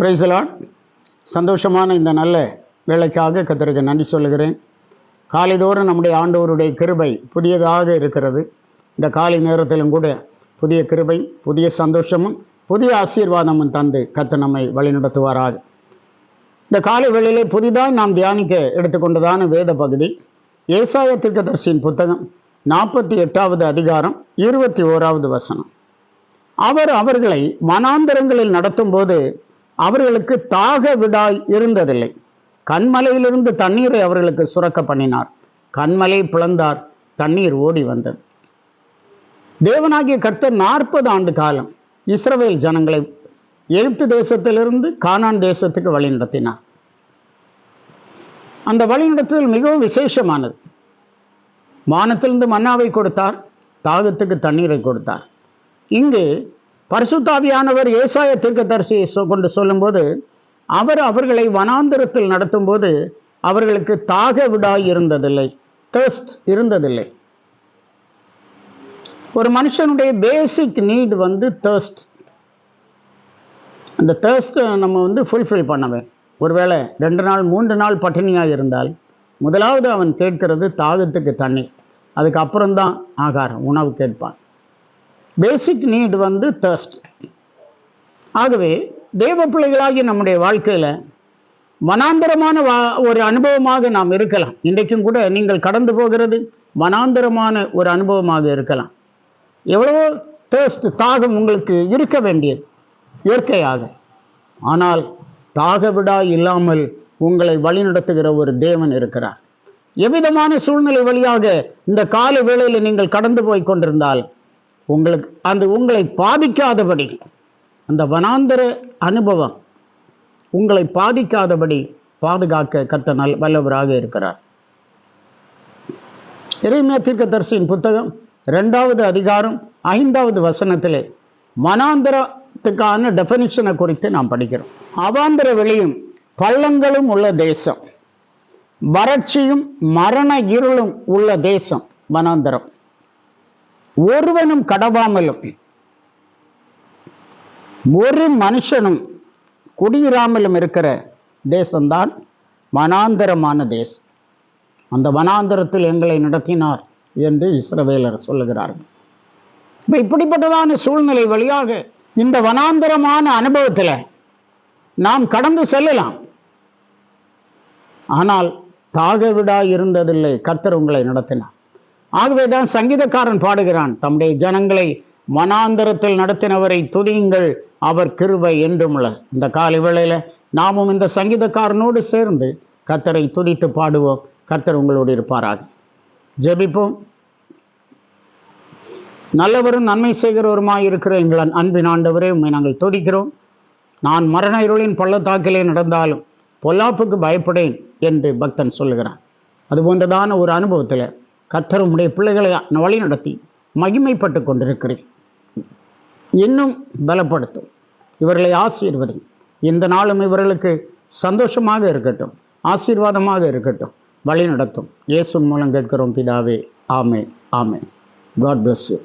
பிரைசலான் சந்தோஷமான இந்த நல்ல வேலைக்காக கத்தருக்கு நன்றி சொல்லுகிறேன். காலைதோறும் நம்முடைய ஆண்டவருடைய கிருபை புதியதாக இருக்கிறது. இந்த காலை நேரத்திலும் கூட புதிய கிருபை புதிய சந்தோஷமும் புதிய ஆசீர்வாதமும் தந்து கத்து நம்மை வழிநடத்துவாராக. இந்த காலை வேளையிலே புதிதாக நாம் தியானிக்க எடுத்துக்கொண்டதான வேத பகுதி ஏசாய திருக்கதர்சியின் புத்தகம் நாற்பத்தி எட்டாவது அதிகாரம் இருபத்தி ஓராவது வசனம். அவர் அவர்களை மனாந்திரங்களில் நடத்தும் போது அவர்களுக்கு தாக விடாய் இருந்ததில்லை. கண்மலையிலிருந்து தண்ணீரை அவர்களுக்கு சுரக்க பண்ணினார். கண்மலை பிளந்தார். தண்ணீர் ஓடி வந்தது. தேவனாகிய கர்த்தர் நாற்பது ஆண்டு காலம் இஸ்ரவேல் ஜனங்களை எகிப்து தேசத்திலிருந்து கானான் தேசத்துக்கு வழி நடத்தினார் அந்த வழிநடத்துதல் மிகவும் விசேஷமானது. வானத்திலிருந்து மன்னாவை கொடுத்தார். தாகத்துக்கு தண்ணீரை கொடுத்தார். இங்கு பரிசுத்தாவியானவர் ஏசாய தீர்க்கதரிசியை சொ- கொண்டு சொல்லும்போது அவர் அவர்களை வனாந்திரத்தில் நடத்தும் போது அவர்களுக்கு தாக விடாய் இருந்ததில்லை தேர்ஸ்ட் இருந்ததில்லை. ஒரு மனுஷனுடைய பேசிக் நீட் வந்து தேர்ஸ்ட் அந்த தேர்ஸ்ட்டை நம்ம வந்து ஃபுல்ஃபில் பண்ணவேன். ஒருவேளை ரெண்டு நாள் மூன்று நாள் பட்டினியாக இருந்தால் முதலாவது அவன் கேட்கிறது தாகத்துக்கு தண்ணி. அதுக்கப்புறம்தான் ஆகாரம் உணவு கேட்பான். பேசிக் நீட் வந்து தேர்ஸ்ட் ஆகவே தேவ பிள்ளைகளாகி நம்முடைய வாழ்க்கையில் வனாந்தரமான வா ஒரு அனுபவமாக நாம் இருக்கலாம். இன்றைக்கும் கூட நீங்கள் கடந்து போகிறது வனாந்தரமான ஒரு அனுபவமாக இருக்கலாம். எவ்வளவோ தேர்ஸ்ட் தாகம் உங்களுக்கு இருக்க வேண்டியது இயற்கையாக. ஆனால் தாகவிடா இல்லாமல் உங்களை வழிநடத்துகிற ஒரு தேவன் இருக்கிறார். எவ்விதமான சூழ்நிலை வழியாக இந்த கால வேளையில் நீங்கள் கடந்து போய் கொண்டிருந்தால் உங்களுக்கு அந்த உங்களை பாதிக்காதபடி அந்த வனாந்தர அனுபவம் உங்களை பாதிக்காதபடி பாதுகாக்க கத்தனால் வல்லவராக இருக்கிறார். இறைமையா தீர்க்கதரிசியின் புத்தகம் ரெண்டாவது அதிகாரம் ஐந்தாவது வசனத்திலே வனாந்தரத்துக்கான டெஃபனிஷனை குறித்து நாம் படிக்கிறோம். அவாந்தர வெளியும் பள்ளங்களும் உள்ள தேசம். வறட்சியும் மரண இருளும் உள்ள தேசம் வனாந்தரம். ஒருவனும் கடவாமலும் ஒரு மனுஷனும் குடியிராமலும் இருக்கிற தேசம்தான் வனாந்தரமான தேசம். அந்த வனாந்தரத்தில் எங்களை நடத்தினார் என்று இஸ்ரவேலர் சொல்லுகிறார்கள். இப்போ இப்படிப்பட்டதான சூழ்நிலை வழியாக இந்த வனாந்தரமான அனுபவத்தில் நாம் கடந்து செல்லலாம். ஆனால் தாகவிடா இருந்ததில்லை கர்த்தர் உங்களை நடத்தினார். ஆகவேதான் சங்கீதக்காரன் பாடுகிறான் தம்முடைய ஜனங்களை மனாந்தரத்தில் நடத்தினவரை துதியுங்கள் அவர் கிருபை என்றும் உள்ள இந்த காலை வேளையில் நாமும் இந்த சங்கீதக்காரனோடு சேர்ந்து கர்த்தரை துதித்து பாடுவோம். கர்த்தர் உங்களோடு இருப்பாராக. ஜெபிப்போம். நல்லவரும் நன்மை செய்கிறவருமாய் இருக்கிற எங்கள் அன்பின் ஆண்டவரே உண்மை நாங்கள் துடிக்கிறோம் நான் மரண இருளின் பள்ளத்தாக்கிலே நடந்தாலும் பொல்லாப்புக்கு பயப்படேன் என்று பக்தன் சொல்லுகிறான். அதுபோன்றதான ஒரு அனுபவத்தில் கத்தர் உம்முடைய பிள்ளைகளை வழி நடத்தி மகிமைப்பட்டு கொண்டிருக்கிறேன். இன்னும் பலப்படுத்தும். இவர்களை ஆசீர்வதி இந்த நாளும் இவர்களுக்கு சந்தோஷமாக இருக்கட்டும். ஆசீர்வாதமாக இருக்கட்டும். வழி நடத்தும் இயேசு மூலம் கேட்கிறோம் பிதாவே. ஆமே ஆமே காட் பிளஸ்